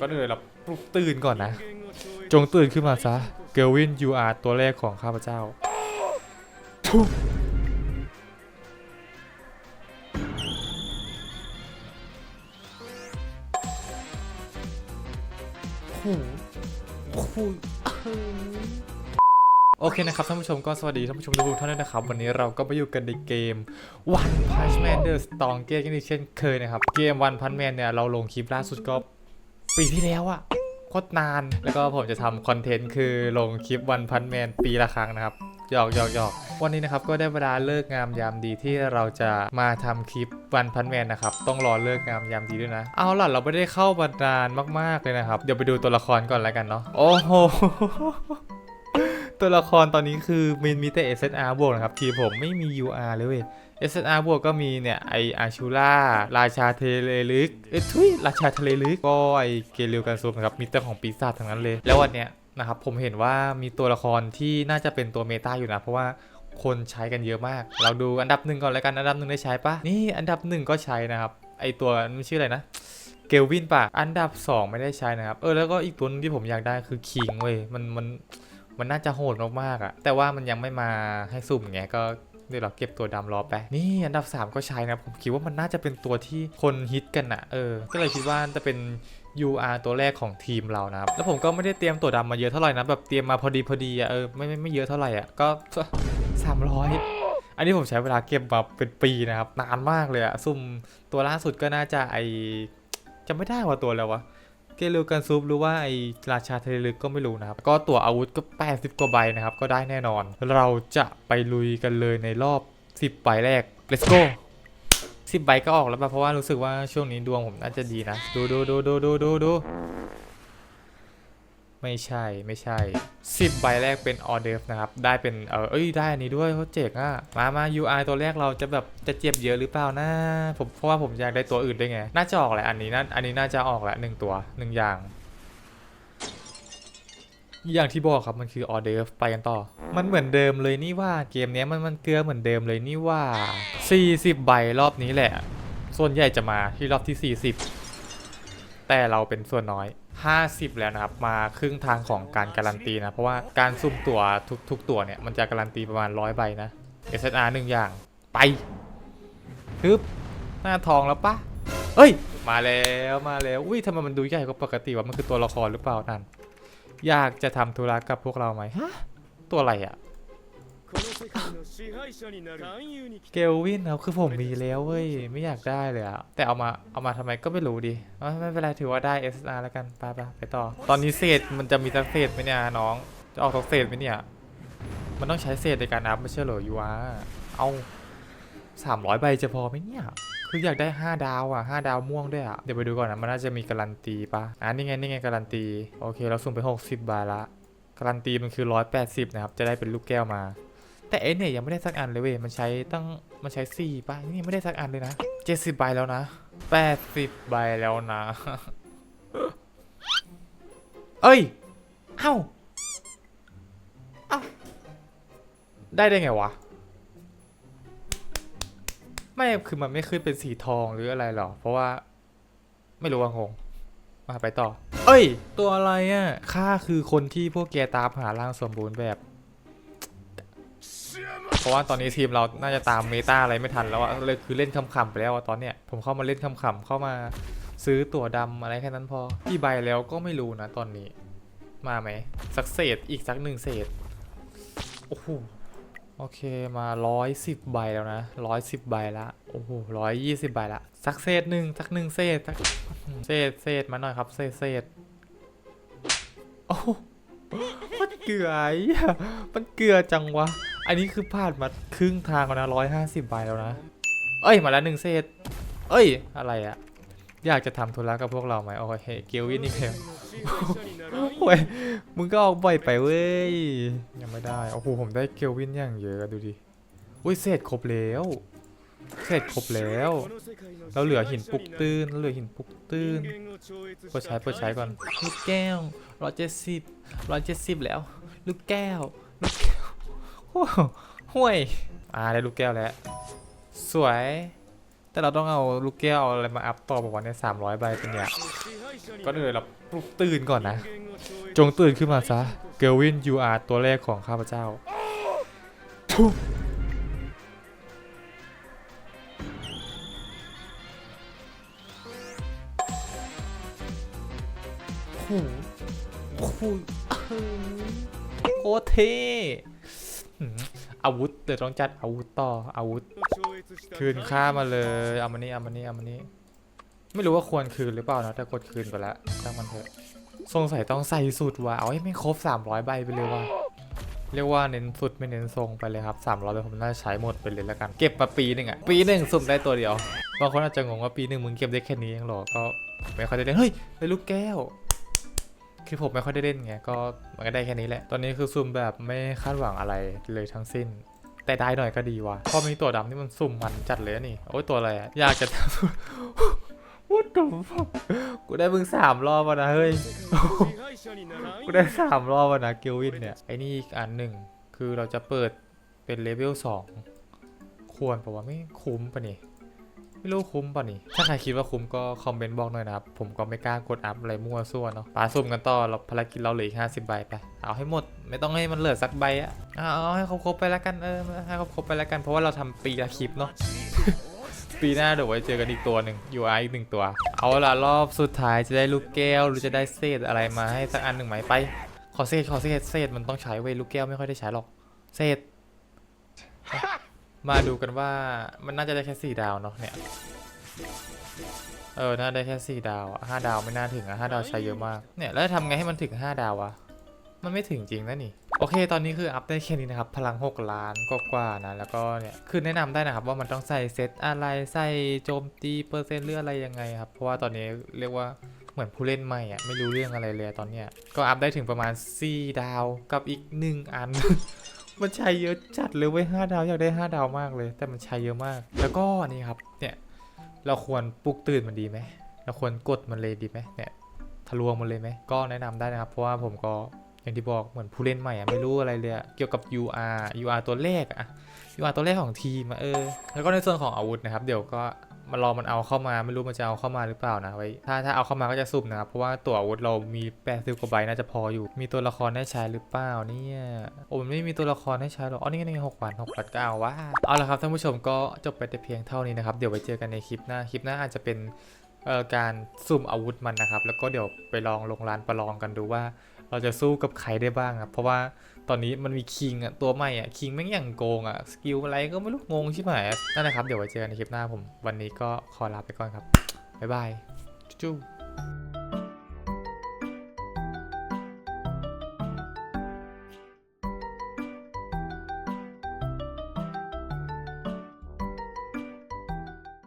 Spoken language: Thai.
ก็เลยเราปลุกตื่นก่อนนะ จงตื่นขึ้นมาซะ เกลวินยูอาร์ตัวแรกของข้าพเจ้าทุบโอ้โหโอ้โหโอเคนะครับท่านผู้ชมก็สวัสดีท่านผู้ชมทุกท่านด้วยนะครับ วันนี้เราก็มาอยู่กันในเกม One Punch Man The Strongest กันอีกเช่นเคยนะครับ เกม One Punch Man เนี่ย เราลงคลิปล่าสุดก็ ปีที่แล้วอะโคตรนาน แล้วก็ผมจะทำคอนเทนต์คือลงคลิป One Punch Man ปีละครั้งนะครับหยอกหยอกหยอกวันนี้นะครับก็ได้เวลาเลิกงามยามดีที่เราจะมาทำคลิป One Punch Man นะครับต้องรอเลิกงามยามดีด้วยนะ เอาล่ะเราไม่ได้เข้ามานานมากๆเลยนะครับ เดี๋ยวไปดูตัวละครก่อนแล้วกันเนาะโอ้โหตัวละครตอนนี้คือมีมีแต่ SNR บวกนะครับทีผมไม่มี UR เลยเว้ย SNR บวกก็มีเนี่ยไออาชูล่าราชาเทเลลึกเอ้ยทุยราชาทะเลลึกก็ไอเกลิวกันซุมนะครับมีแต่ของปีศาจทั้งนั้นเลย แล้ววันเนี้ยนะครับผมเห็นว่ามีตัวละครที่น่าจะเป็นตัวเมตาอยู่นะ เพราะว่าคนใช้กันเยอะมาก เราดูอันดับหนึ่งก่อนแล้วกันอันดับหนึ่งได้ใช้ปะนี่อันดับหนึ่งก็ใช้นะครับไอตัวมันชื่ออะไรนะเกลวินปะอันดับ 2 ไม่ได้ใช้นะครับ เออแล้วก็อีกตัวนึงที่ผมอยากได้คือคิงเว้ยมันมันมันน่าจะโหดมากๆอะแต่ว่ามันยังไม่มาให้สุ่มไงก็ เดี๋ยวเราเก็บตัวดำรอไป นี่อันดับ 3 ก็ใช้นะผมคิดว่ามันน่าจะเป็นตัวที่คนฮิตกันอะเออ ก็เลยคิดว่าจะเป็น UR ตัวแรกของทีมเรานะครับ แล้วผมก็ไม่ได้เตรียมตัวดำมาเยอะเท่าไหร่นะ แบบเตรียมมาพอดีพอดีอะเออ ไม่ไม่ไม่เยอะเท่าไหร่อะก็ 300อันนี้ผมใช้เวลาเก็บมาเป็นปีนะครับ นานมากเลยอะซุ่มตัวล่าสุดก็น่าจะไอจะไม่ได้ว่าตัวแล้ววะ เกลูกันซุปหรือว่าไอราชาเทเลลึกก็ไม่รู้นะครับ ก็ตัวอาวุธก็ 80 กว่าใบนะครับ ก็ได้แน่นอน เราจะไปลุยกันเลยในรอบ 10ใบแรก let's go 10ใบก็ออกแล้วป่ะเพราะว่ารู้สึกว่าช่วงนี้ดวงผมน่าจะดีนะ ดูดูดูดูดูดูดู ไม่ใช่ไม่ใช่ 10 ใบแรกเป็นออเดฟนะครับ ได้เป็นเออเอ้ยได้อันนี้ด้วยเขาเจ๋งอะ มามา UI ตัวแรกเราจะแบบจะเจ็บเยอะหรือเปล่านะผมเพราะว่าผมอยากได้ตัวอื่นด้วยไง น่าจะออกแหละอันนี้น่าอันนี้น่าจะออกแหละหนึ่งตัวหนึ่งอย่าง อย่างที่บอกครับมันคือออเดฟไปกันต่อ มันเหมือนเดิมเลยนี่ว่าเกมเนี้ยมันมันเกลือเหมือนเดิมเลยนี่ว่า 40 ใบรอบนี้แหละ ส่วนใหญ่จะมาที่รอบที่ 40 แต่เราเป็นส่วนน้อย 50 แล้วนะครับ มาครึ่งทางของการการันตีนะ เพราะว่าการซุ่มตัวทุกทุกตัวเนี่ย มันจะการันตีประมาณ100ใบนะ SSR หนึ่งอย่างไปฮึบหน้าทองแล้วปะเฮ้ย มาแล้วมาแล้วอุ้ยทำไมมันดูใหญ่กว่าปกติวะมันคือตัวละครหรือเปล่านั่นอยากจะทำธุระกับพวกเราไหมฮะตัวอะไรอะ เกลวินครับคือผมมีแล้วเว้ยไม่อยากได้เลยอะแต่เอามาเอามาทำไมก็ไม่รู้ดิไม่เป็นไรถือว่าได้ SR แล้วกันไปไปไปต่อ ตอนนี้เศษมันจะมีสักเศษไหมเนี่ยน้อง จะออกสักเศษไหมเนี่ย มันต้องใช้เศษในการอัพไม่ใช่เหรอยูวะเอาสามร้อยใบจะพอไหมเนี่ยคืออยากได้ 5 ดาวอะ 5 ดาวม่วงด้วยอะ เดี๋ยวไปดูก่อนนะมันน่าจะมีการันตีปะอ่านี่ไงนี่ไงการันตี โอเค เราสุ่มไป 60 บาทละ การันตีมันคือ 180 นะครับ จะได้เป็นลูกแก้วมา แต่เอ็เนี่ยยังไม่ได้สักอันเลยเว้ย มันใช้ตั้ง มันใช้4ป่ะ นี่ไม่ได้สักอันเลยนะ70ใบแล้วนะ80ใบแล้วนะ เอ้ย เอ้า เอ้า ได้ได้ไงวะ ไม่ คือมันไม่ขึ้นเป็นสีทองหรืออะไรหรอ เพราะว่า ไม่รู้ว่างง มาไปต่อ เอ้ย ตัวอะไรอะข้าคือคนที่พวกแกตามหาร่างสมบูรณ์แบบ เพราะว่าตอนนี้ทีมเราน่าจะตามเมตาอะไรไม่ทันแล้วอะเลยคือเล่นคำๆไปแล้วอะตอนเนี้ยผมเข้ามาเล่นคำๆเข้ามาซื้อตั๋วดำอะไรแค่นั้นพอกี่ใบแล้วก็ไม่รู้นะตอนนี้ มาไหมสักเศษอีกสักหนึ่งเศษโอ้โหโอเคมาร้อยสิบใบแล้วนะร้อยสิบใบละโอ้โหร้อยยี่สิบใบละสักเศษหนึ่งสักหนึ่งเศษสักเศษเศษมาหน่อยครับเศษเศษโอ้โหมันเกลือไอ้มันเกลือจังวะ อันนี้คือพลาดมาครึ่งทางแล้วนะร้อยห้าสิบใบแล้วนะ เอ้ย มาแล้วหนึ่งเศษ เอ้ย อะไรอะอยากจะทำธุระกับพวกเราไหมโอเคเกลวินนี่เกลโอ้ยมึงก็ออกบ่อยไปเว้ย ยังไม่ได้ โอ้โห ผมได้เกลวินอย่างเยอะดูดิอุ้ยเศษครบแล้ว เศษครบแล้ว เราเหลือหินปุกตื้นเราเหลือหินปุกตื้นเปิดใช้เปิดใช้ก่อน ลูกแก้วร้อยเจ็ดสิบร้อยเจ็ดสิบแล้ว ลูกแก้ว ห่วย อ่าได้ลูกแก้วแล้ว สวย แต่เราต้องเอาลูกแก้วเอาอะไรมาอัพต่อบอกว่าเนี่ยสามร้อยใบเป็นเนี่ยก็เลยเราปลุกตื่นก่อนนะ จงตื่นขึ้นมาซะ เกลวินยูอาร์ตัวแรกของข้าพเจ้าทุบโอ้โหโคตรเท่ อาวุธเดี๋ยวต้องจัดอาวุธต่ออาวุธ คืนค่ามาเลยเอามานี่เอามานี่เอามานี่ไม่รู้ว่าควรคืนหรือเปล่านะแต่กดคืนไปแล้วตั้งมันเถอะสงสัยต้องใส่สุดว่ะเอาให้ไม่ครบ 300 ใบไปเลยว่ะเรียกว่าเน้นสุดไม่เน้นทรงไปเลยครับ300ไปผมน่าใช้หมดไปเลยแล้วกัน เก็บมาปีหนึ่งอะปีหนึ่งสุดได้ตัวเดียวบางคนอาจจะงงว่าปีหนึ่งมึงเก็บได้แค่นี้ยังหรอก็ไม่ค่อยได้เล่นเฮ้ยได้ลูกแก้ว คือผมไม่ค่อยได้เล่นไงก็มันก็ได้แค่นี้แหละ ตอนนี้คือซุ่มแบบไม่คาดหวังอะไรเลยทั้งสิ้น แต่ได้หน่อยก็ดีว่ะพอมีตัวดำที่มันซุ่มมันจัดเลยนี่ โอ้ยตัวอะไรอะอยากจะ วุ้ดตุ่มกูได้มึงสามรอบวนะเฮ้ย กูได้สามรอบวนะกิลวินเนี่ย ไอ้นี่อีกอันหนึ่งคือเราจะเปิดเป็นเลเวลสองควรปะวะไม่คุ้มปะนี่ ไม่รู้คุ้มป่ะนี่ ถ้าใครคิดว่าคุ้มก็คอมเมนต์บอกหน่อยนะครับ ผมก็ไม่กล้ากดอัพอะไรมั่วซั่วเนาะปาซุ่มกันต่อเราภารกิจเราเหลืออีกห้าสิบใบไป เอาให้หมด ไม่ต้องให้มันเหลือสักใบอะเอาให้ครบๆไปแล้วกัน เออ ให้ครบๆไปแล้วกัน เพราะว่าเราทำปีละคลิปเนาะ ปีหน้าเดี๋ยวไว้เจอกันอีกตัวหนึ่ง UI อีกหนึ่งตัว เอาละรอบสุดท้ายจะได้ลูกแก้ว หรือจะได้เศษอะไรมาให้สักอันหนึ่งไหมไป ขอเศษขอเศษเศษมันต้องใช้เว้ยลูกแก้วไม่ค่อยได้ใช้หรอก เศษ มาดูกันว่ามันน่าจะได้แค่สี่ดาวเนาะเนี่ย เออ น่าได้แค่สี่ดาวห้าดาวไม่น่าถึงอะห้าดาวใช้เยอะมาก เนี่ย แล้วจะทำไงให้มันถึงห้าดาวอะมันไม่ถึงจริงนะนี่ โอเค ตอนนี้คืออัพได้แค่นี้นะครับ พลัง 6 ล้านกกว่าๆนะ แล้วก็เนี่ย คือแนะนำได้นะครับว่ามันต้องใส่เซตอะไร ใส่โจมตีเปอร์เซ็นต์หรืออะไรยังไงครับ เพราะว่าตอนนี้เรียกว่าเหมือนผู้เล่นใหม่อะไม่รู้เรื่องอะไรเลยตอนเนี้ย ก็อัพได้ถึงประมาณ4ดาวกับอีก 1 อัน มันใช้เยอะจัดเลยเว้ยห้าดาวอยากได้ห้าดาวมากเลย แต่มันใช้เยอะมาก แล้วก็นี่ครับเนี่ยเราควรปลุกตื่นมันดีไหมเราควรกดมันเลยดีไหมเนี่ยทะลวงมันเลยไหมก็แนะนำได้นะครับ เพราะว่าผมก็อย่างที่บอกเหมือนผู้เล่นใหม่อะไม่รู้อะไรเลยเกี่ยวกับ UR UR ตัวเลขอะ UR ตัวเลขของทีมเออแล้วก็ในส่วนของอาวุธนะครับ เดี๋ยวก็ มารอมันเอาเข้ามาไม่รู้มันจะเอาเข้ามาหรือเปล่านะไว้ถ้าถ้าเอาเข้ามาก็จะสุ่มนะครับเพราะว่าตัวอาวุธเรามี80กว่าใบน่าจะพออยู่ มีตัวละครให้ใช้หรือเปล่าเนี่ยโอ้มันไม่มีตัวละครให้ใช้หรอกอ๋อนี่ไงนี่ไงหกวันหกวันก็เอาว่าเอาละครับท่านผู้ชมก็จบไปแต่เพียงเท่านี้นะครับเดี๋ยวไว้เจอกันในคลิปหน้าคลิปหน้าอาจจะเป็นการสุ่มอาวุธมันนะครับ แล้วก็เดี๋ยวไปลองลงร้านประลองกันดูว่า เราจะสู้กับใครได้บ้างครับ เพราะว่าตอนนี้มันมีคิงอะตัวใหม่อะคิงแม่งอย่างโกงอะสกิลอะไรก็ไม่รู้งงใช่ไหมนั่นแหละครับเดี๋ยวไว้เจอกันในคลิปหน้าผม วันนี้ก็ขอลาไปก่อนครับบ๊ายบายจู้